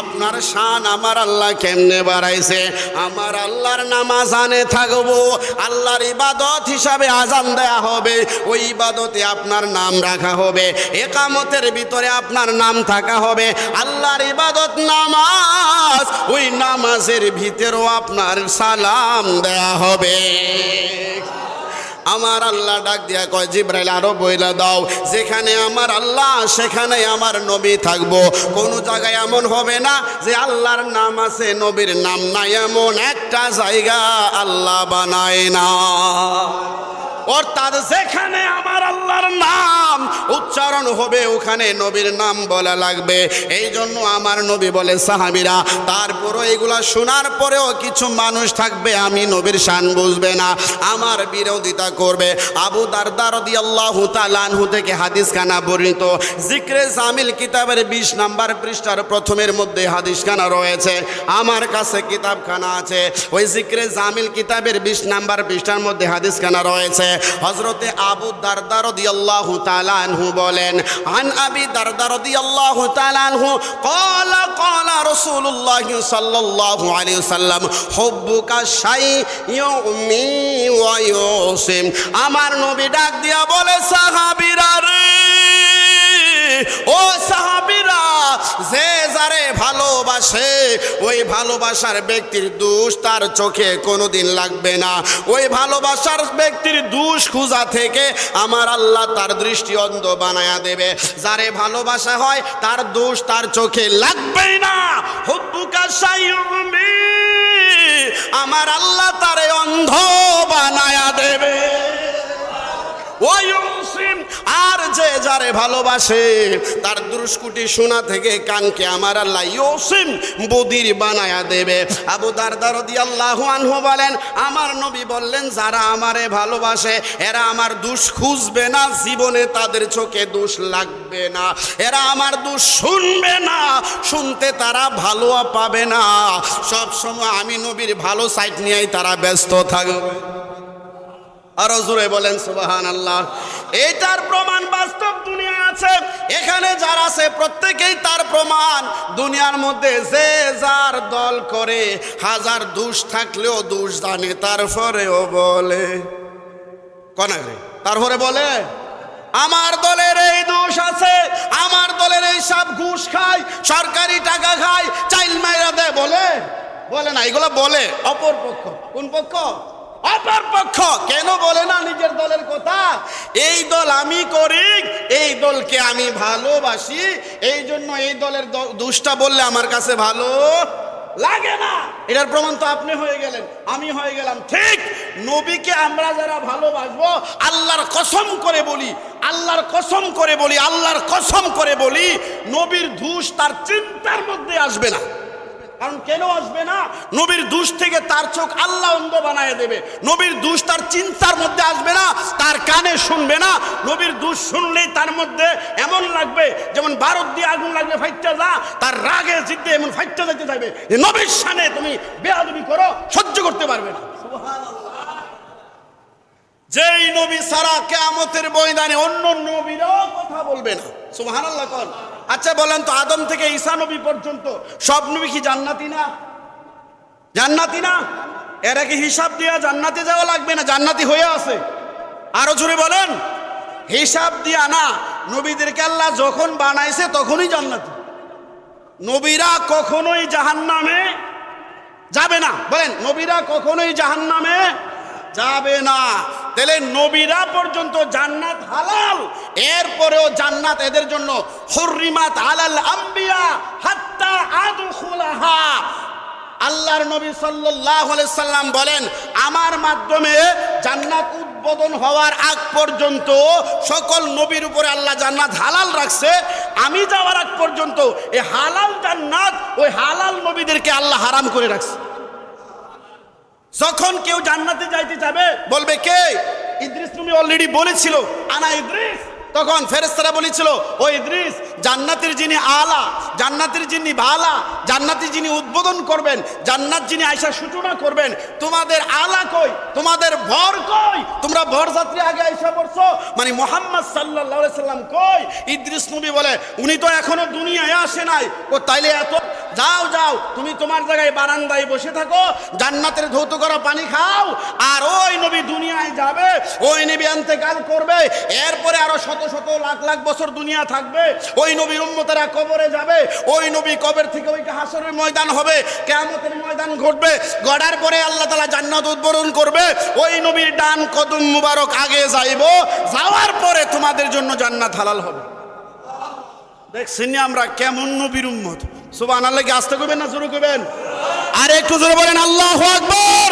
আপনার শান আমার আল্লাহ কেমনে বাড়াইছে? আমার আল্লাহর নামাজ আনে থাকব, আল্লাহর ইবাদত হিসাবে আজান দেয়া হবে, ওই ইবাদতে আপনার নাম রাখা হবে, একামতের ভিতরে আপনার নাম থাকা হবে, আল্লাহর ইবাদত নামাজ, ওই নামাজের ভিতরেও আপনার সালাম দেয়া হবে। আমার আল্লাহ ডাক দিয়া কয়, জিব্রাইল, আরও বইলা দাও। যেখানে আমার আল্লাহ, সেখানে আমার নবী থাকব। কোনো জায়গায় এমন হবে না যে আল্লাহর নাম আছে, নবীর নাম নাই। এমন একটা জায়গা আল্লাহ বানায় না। অর্থাৎ যেখানে আমার উচ্চারণ হবে, ওখানে নবীর নাম বলা লাগবে। এই জন্য আমার নবী বলে সাহাবিরা, তারপরও এগুলা শোনার পরেও কিছু মানুষ থাকবে, আমি নবীর শান বুঝবে না, আমার বিরোধিতা করবে। আবু দারদার দি আল্লাহ তালানহু থেকে হাদিস খানা বর্ণিত, জিক্রে জামিল কিতাবের বিশ নাম্বার পৃষ্ঠার প্রথমের মধ্যে হাদিস খানা রয়েছে, আমার কাছে কিতাবখানা আছে। ওই জিক্রে জামিল কিতাবের বিশ নাম্বার পৃষ্ঠার মধ্যে হাদিস খানা রয়েছে হজরতে আবু দারদার দিয়াল্লাহু তালানহু বলেন, আন আবি দারদা রাদিয়াল্লাহু তাআলা আনহু, ক্বালা ক্বালা রাসূলুল্লাহ সাল্লাল্লাহু আলাইহি সাল্লাম হুব্বুকা শাইয়ুমি ওয়া আমার নবী ডাক দিয়া বলে, সাহাবীরা রে, ও সাহাবী যে যারে ভালোবাসে, ওই ভালোবাসার ব্যক্তির দোষ তার চোখে কোনোদিন লাগবে না। ওই ভালোবাসার ব্যক্তির দোষ খুঁজা থেকে আমার আল্লাহ তার দৃষ্টি অন্ধ বানায়া দেবে। যারে ভালোবাসা হয়, তার দোষ তার চোখে লাগবেই না। হুব্বুকা সাইয়ুমি আমার আল্লাহ তারে অন্ধ বানায়া দেবে। ওয়ায়ুসিম আর যে যারে ভালোবাসে, তার দুষ্কুটি শোনা থেকে কানকে আমার আল্লাহ ইউসিম বদির বানায়া দেবে। আবু দারদার আল্লাহু আনহু বলেন, আমার নবী বললেন, যারা আমারে ভালোবাসে, এরা আমার দুষ খুঁজবে না, জীবনে তাদের চোখে দোষ লাগবে না। এরা আমার দোষ শুনবে না, শুনতে তারা ভালো পাবে না। সব সময় আমি নবীর ভালো সাইড নিয়েই তারা ব্যস্ত থাকবে। আরও জোরে বলেন সুবাহান আল্লাহ এইটার প্রমাণ বাস্তব দুনিয়া আছে। এখানে যারা আছে প্রত্যেকেই তার প্রমাণ। দুনিয়ার মধ্যে যে যার দল করে, হাজার দুষ থাকলেও দুষ জানে, তারপরেও বলে। কনাগরে তারপরে বলে, আমার দলের এই দোষ আছে, আমার দলের এই সব ঘুষ খায়, সরকারি টাকা খায়, চাইল মাইরা দেয়। বলে? বলে না, এগুলো বলে, অপর পক্ষ। কোন পক্ষ? অপর পক্ষ। কেন বলে না নিজের দলের কথা? এই দল আমি করি, এই দলকে আমি ভালোবাসি, এই জন্য এই দলের দুষ্টা বললে আমার কাছে ভালো লাগে না। এটার প্রমাণ তো আপনি হয়ে গেলেন, আমি হয়ে গেলাম। ঠিক নবীকে আমরা যারা ভালোবাসবো, আল্লাহর কসম করে বলি, আল্লাহর কসম করে বলি, আল্লাহর কসম করে বলি, নবীর ধূস তার চিন্তার মধ্যে আসবে না। কারণ কেন আসবে না? নবীর দুষ থেকে তার চোখ আল্লাহ অন্ধ বানায় দেবে। নবীর দুষ তার চিন্তার মধ্যে আসবে না, তার কানে শুনবে না। নবীর দুষ শুনলেই তার মধ্যে এমন লাগবে, যেমন ভারত দিয়ে আগুন লাগবে, ফাইটটা যা, তার রাগে জিদ্দে এমন ফাইটটা যেতে থাকবে নবীর সানে তুমি বেয়াদবি করো, সহ্য করতে পারবে না। যেই নবী সারা কেয়ামতের ময়দানে অন্য নবীরাও কথা বলবে না। সুবহানাল্লাহ কন। আচ্ছা বলেন তো, আদম থেকে ঈসা নবী পর্যন্ত সব নবী কি জান্নাতি না? জান্নাতি না? এরা কি হিসাব দিয়া জান্নাতে যাওয়া লাগবে না? জান্নাতি হয়ে আছে। আরও জোরে বলেন। হিসাব দিয়া না। নবীদেরকে আল্লাহ যখন বানাইছে তখনই জান্নাতি। নবীরা কখনোই জাহান্নামে যাবে না। বলেন, নবীরা কখনোই জাহান্নামে যাবে না। তাহলে নবীরা পর্যন্ত জান্নাত হালাল। এরপরেও জান্নাত এদের জন্য হুররিমাত আলাল আম্বিয়া হাত্তা আদখুলাহা। আল্লাহর নবী আলাইহি সাল্লাম বলেন, আমার মাধ্যমে জান্নাত উদ্বোধন হওয়ার আগ পর্যন্ত সকল নবীর উপরে আল্লাহ জান্নাত হালাল রাখছে। আমি যাওয়ার আগ পর্যন্ত এই হালাল জান্নাত ওই হালাল নবীদেরকে আল্লাহ হারাম করে রাখছে। যখন কেউ জান্নাতে যাইতে যাবে বলবে কে? ইদ্রিস তুমি অলরেডি বলেছিল। আনা ইদ্রিস? তখন ফেরেস্তারা বলেছিল, ও ইদ্রিস, জান্নাতের যিনি আলা, জান্নাতের যিনি ভালা জান্নাতের যিনি উদ্বোধন করবেন, জান্নাত যিনি আয়সা সূচনা করবেন, তোমাদের আলা কই? তোমাদের ভর কই? তোমরা ভর যাত্রী আগে আয়সা পড়ছো? মানে মোহাম্মদ সাল্লাহ সাল্লাম কই? ইদ্রিস নবী বলে, উনি তো এখনও দুনিয়ায় আসে নাই। ও তাইলে এত, যাও যাও, তুমি তোমার জায়গায় বারান্দায় বসে থাকো, জান্নাতের ধৌত করা পানি খাও, আর ওই নবী দুনিয়ায় যাবে, ওই নবী আন্তেকাল করবে, এরপরে আরও শত শত শত লাখ লাখ বছর দুনিয়া থাকবে, ওই নবীর উম্মতেরা কবরে যাবে, ওই নবী কবর থেকে ওই হাসরের ময়দান হবে, কেয়ামতের ময়দান ঘটবে, গড়ার পরে আল্লাহ তালা জান্নাত উদ্বোধন করবে, ওই নবীর ডান কদম মুবারক আগে যাইব, যাওয়ার পরে তোমাদের জন্য জান্নাত হালাল হবে। দেখছেন আমরা কেমন নবীর উম্মত? সুবান আল্লাহকে আসতে করবেন না শুরু করবেন আর একটু জোরে বলেন, আল্লাহ আকবর!